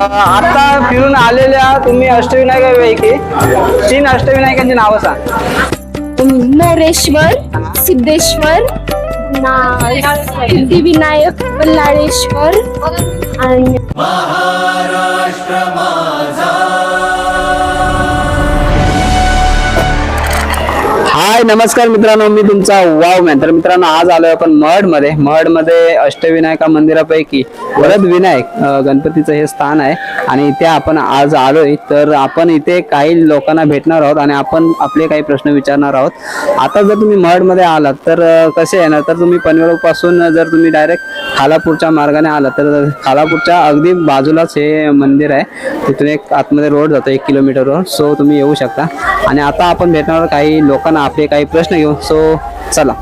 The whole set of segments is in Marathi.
आता फिरून आलेल्या तुम्ही अष्टविनायकापैकी तीन अष्टविनायकांची नावं सांग. नरेश्वर सिद्धेश्वर सिद्धिविनायक बल्लाळेश्वर आणि हाय नमस्कार मित्रांनो मी तुमचा वाव मॅन. तर मित्रांनो आज आलोय आपण महडमध्ये मध्ये अष्टविनायका मंदिरापैकी वरद विनायक गणपतीचं हे स्थान आहे. आणि इथे आपण आज आलोय. तर आपण इथे काही लोकांना भेटणार आहोत आणि आपण आपले काही प्रश्न विचारणार आहोत. आता जर तुम्ही महडमध्ये आलात तर कसे येणार तर तुम्ही पनवेळपासून जर तुम्ही डायरेक्ट खालापूरच्या मार्गाने आलात तर खालापूरच्या अगदी बाजूलाच हे मंदिर आहे. तिथून एक आतमध्ये रोड जातो एक किलोमीटरवर सो तुम्ही येऊ शकता. आणि आता आपण भेटणार काही लोकांना आपले काही प्रश्न घेऊन सो चला.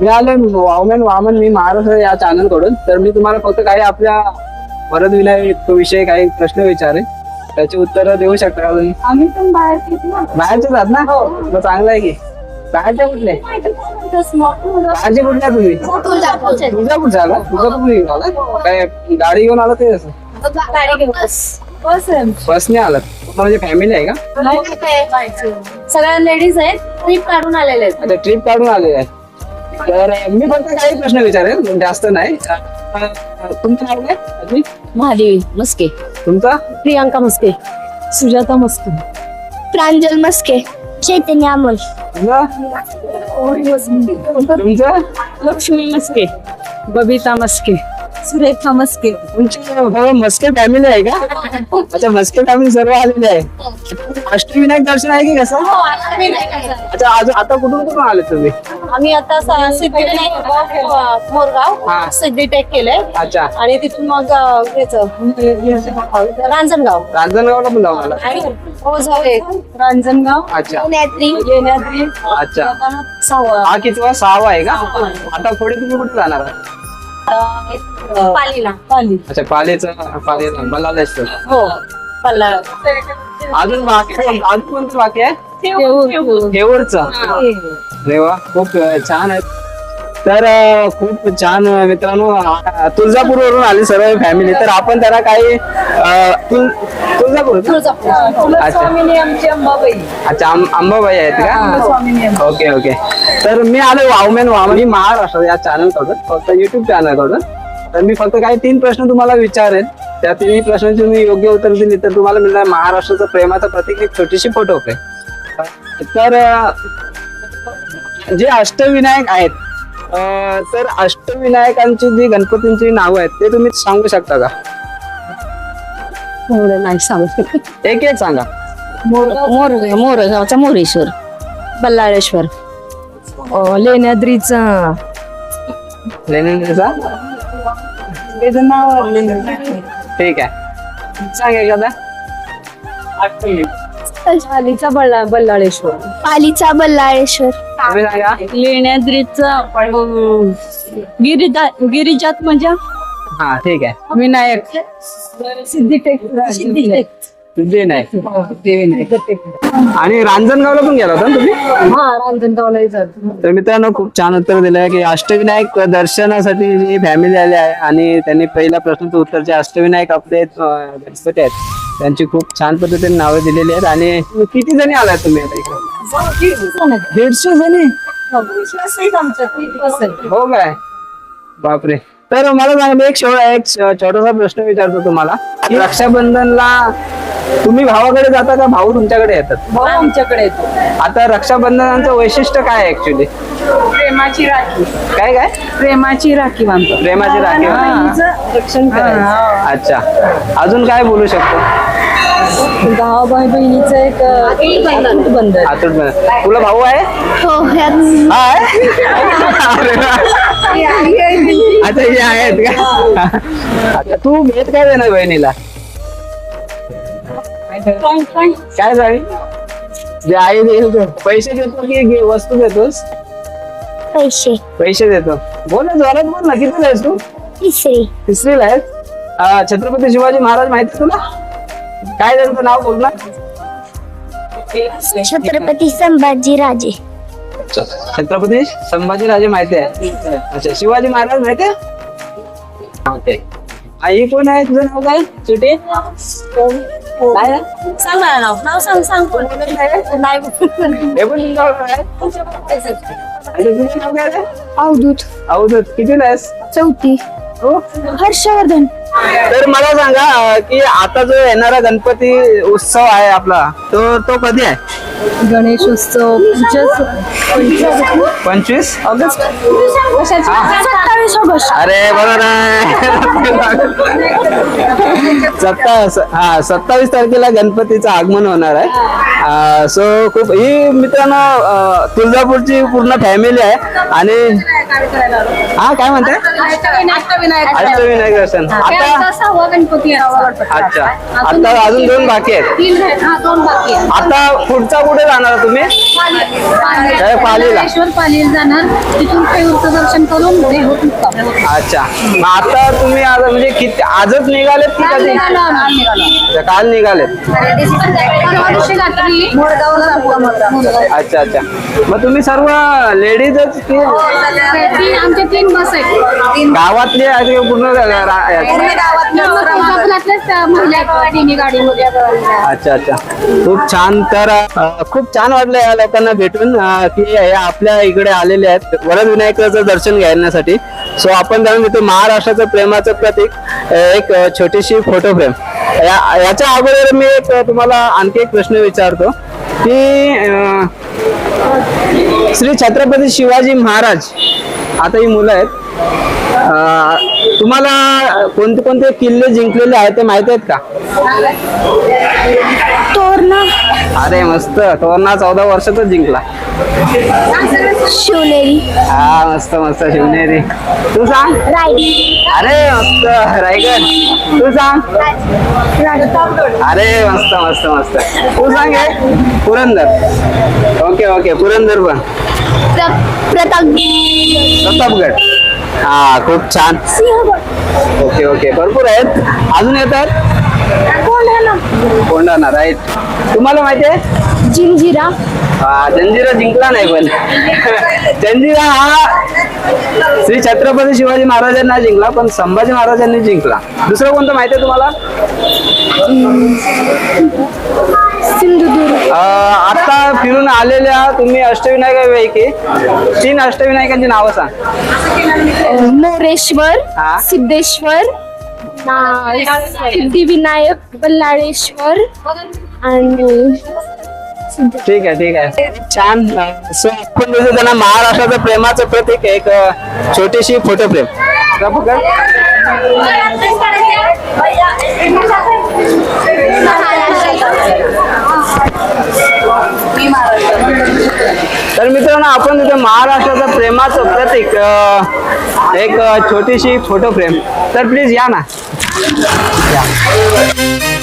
मी आलो वामन वामन मी महाराष्ट्र या चॅनलकडून. तर मी तुम्हाला फक्त काही आपल्या वरद विनायक विषयी काही प्रश्न विचारे त्याची उत्तर देऊ शकता का तुम्ही? आम्ही पण बाहेर बाहेरचे जात ना? मग चांगलं आहे की. बाहेरचे कुठले? बाहेरचे कुठल्या तुम्ही? तुझ्या कुठच्या आला घेऊन आला काय गाडी घेऊन आला. ते बसने आलात. म्हणजे फॅमिली आहे का? सगळ्या लेडीज आहेत ट्रिप काढून आलेले आहेत. आता ट्रिप काढून आलेले आहे तर मी फक्त काही प्रश्न विचारेल जास्त नाही. अं, तुमचं नाव काय? आजी? महादेवी मस्के. तुमचं? प्रियांका मस्के. सुजाता मस्के. प्रांजल मस्के. चैतन्य अमोल. तुमचं? तुमचं? लक्ष्मी मस्के. बबिता मस्के. सुरेखा मस्के. तुमची मस्के फॅमिली आहे का? अच्छा मस्के फॅमिली सर्व आलेले आहे. अष्टविनायक दर्शन आहे की कसं? अच्छा अजून आता कुठून कुठून आले तुम्ही? आम्ही आता सिद्धिविनायक मोरगाव हा. सिद्धी टेक केलंय. अच्छा. आणि तिथून मग रांजणगाव. रांजणगावला पण जाऊन आला. ओझावे रांजणगाव. अच्छा. येण्याद्री. अच्छा. हा कितवा सहावा आहे का? आता पुढे तुम्ही कुठे जाणार? पालीला. पाली. अच्छा पालेचं पालेचं बलालेश्वर हो पल्ला अजून बाकी अजून कोणतं बाकी आहे? हेवरचं अरे वा खूप छान आहे. तर अं, खूप छान अं, मित्रांनो तुळजापूर वरून आले सर्व फॅमिली तर आपण त्याला काही अं, तुळ- तुळजापूर अच्छा आमची अंबाबाई. अच्छा आं- अंबाबाई आहेत का? Okay okay. तर मी आलो वावमेन वामन मी महाराष्ट्र या चॅनलकडून फक्त युट्यूब चॅनलकडून. तर मी फक्त काही तीन प्रश्न तुम्हाला विचारेन. त्या तिन्ही प्रश्नांची तुम्ही योग्य उत्तर दिली तर तुम्हाला मिळणार महाराष्ट्राचं प्रेमाचं प्रतीक एक छोटीशी फोटो तर अं, जे अष्टविनायक आहेत तर अष्टविनायकांची जी गणपतींची नावं आहेत ते तुम्ही सांगू शकता का? एवढं नाही सांगू एक एक सांगा. मोर मोरगावचा मोरेश्वर बल्लाळेश्वर. अ, लेण्याद्रीचा. त्याचं नाव ठीक आहे. सांग एखादा पालीचा बल्ला बल्लाळेश्वर. पालीचा बल्लाळेश्वर. लेण्याद्रीचा गिरिजा गिरिजात म्हणजे? हा ठीक आहे. विनायक. सिद्धिटेक. सिद्धिटेक. आणि रांजणगावला पण गेला होता ना तुम्ही? हा रांजणगावला तर मित्रांनो खूप छान उत्तर दिलं आहे की अष्टविनायक दर्शनासाठी जी फॅमिली आली आहे आणि त्यांनी पहिल्या प्रश्नाचं उत्तर जे अष्टविनायक आपले गणपती आहेत त्यांची खूप छान पद्धतीने नावे दिलेली आहेत. आणि किती जणी आलात तुम्ही आता इकडे? दीडशे जणी हो काय? बापरे. तर मला सांगा मी एक शो- एक छोटासा प्रश्न विचारतो तुम्हाला. की रक्षाबंधनला तुम्ही भावाकडे जाता का भाऊ तुमच्याकडे येतात? आमच्याकडे येतो. आता रक्षाबंधनाचं वैशिष्ट्य काय आहे ऍक्च्युली प्रेमाची राखी. काय काय? प्रेमाची राखी बांधतो. प्रेमाची राखी. रक्षण करायचं. अच्छा. अजून काय बोलू शकतो? भावा भाई बहिणीचं एक अतूट बंधन आतुर बन तुला भाऊ आहे? हो. अच्छा हे आहेत का? अच्छा तू भेट काय देणार बहिणीला? काय झाली? जे आई देईल ते. पैसे देतो की वस्तू देतोस? पैसे. पैसे देतो. बोल ना जोरात बोल ना. किती आहेस तू? तिसरी. तिसरीला आहेस? छत्रपती शिवाजी महाराज माहिती तुला? काय त्यांचं नाव बोल ना. छत्रपती संभाजी राजे. छत्रपती संभाजी राजे माहिती आहे. अच्छा शिवाजी महाराज माहिती आहे? आई कोण आहे? तुझं नाव काय? सुटे काय आहे? सांग मला नाव. नाव सांग सांग. नाही हे पण तुझं नाव काय? आहे? आणि तुझं नाव काय आहे? अवधूत. अवधूत. कितीला आहेस? चौथी. हो? हर्षवर्धन. तर मला सांगा की आता जो येणारा गणपती उत्सव आहे आपला तो तो कधी आहे? गणेशोत्सव पंचवीस पंचवीस? ऑगस्ट. सत्तावीस ऑगस्ट. अरे बरोबर आहे. हा सत्तावीस तारखेला गणपतीचं आगमन होणार आहे. सो खूप ही मित्रांनो तुळजापूरची पूर्ण फॅमिली आहे. आणि हा काय म्हणते अष्टविनायक दर्शन. आता अच्छा. आता अजून दोन बाकी आहेत. तीन हा दोन बाकी आहे आता पुढचा कुठे जाणार तुम्ही? पालीला. ईश्वर पालीला. जाणार. तिथून दर्शन करून देहूत मुक्काम. अच्छा. मग आता तुम्ही आता म्हणजे किती आजच निघालेत की काल कधी? निघालो आम्ही, काल निघालो. अच्छा, काल निघालेत. परवा दिवशी रात्री मोरगावला अच्छा अच्छा. मग तुम्ही सर्व लेडीजच की तीन आमच्या तीन बस आहेत. गावातले आहेत की पूर्ण रा- रा- कोल्हापुरातल्याच त्या महिला आहेत. तिन्ही गाडीमध्ये अच्छा. अच्छा. खूप छान. तर अं, खूप छान वाटलं या लोकांना भेटून की हे आपल्या इकडे आलेले आहेत. वरद विनायकाचं दर्शन घेण्यासाठी. सो आपण जाणून घेतो महाराष्ट्राचं प्रेमाचं प्रतीक एक छोटीशी फोटो फ्रेम. या याच्या अगोदर मी एक तुम्हाला आणखी एक प्रश्न विचारतो की श्री छत्रपती शिवाजी महाराज आता ही मुलं आहेत. तुम्हाला कोणते कोणते किल्ले जिंकलेले आहेत ते माहिती आहेत का? तोरणा अरे मस्त तोरणा चौदा वर्षातच जिंकला. शिवनेरी. हा मस्त मस्त शिवनेरी. तू सांग. रायडी अरे मस्त रायगड. तू सांग. अरे मस्त मस्त मस्त. तू सांग हे. पुरंदर. ओके ओके पुरंदर पण. प्रताप प्रतापगड हा खूप छान. सिंहगड. ओके ओके भरपूर आहेत. अजून येतात कोंढाणा राईट तुम्हाला माहिती आहे? जिंजिरा. हा, जंजिरा जिंकला नाही पण. जंजिरा हा श्री छत्रपती शिवाजी महाराजांना जिंकला पण संभाजी महाराजांनी जिंकला. दुसरं कोणतं माहिती आहे तुम्हाला? सिंधुदुर्ग. अं, आता फिरून आलेल्या तुम्ही अष्टविनायकापैकी तीन अष्टविनायकांची नावं सांग. मोरेश्वर हा. सिद्धेश्वर सिद्धिविनायक बल्लाळेश्वर आणि ठीक आहे ठीक आहे. छान. सो आपण जसं त्यांना महाराष्ट्राचं प्रेमाचं प्रतीक एक छोटीशी फोटो फ्रेम तर मित्रांनो आपण तिथे महाराष्ट्राचं प्रेमाचं प्रतीक एक छोटीशी फोटो फ्रेम. तर प्लीज या ना. या.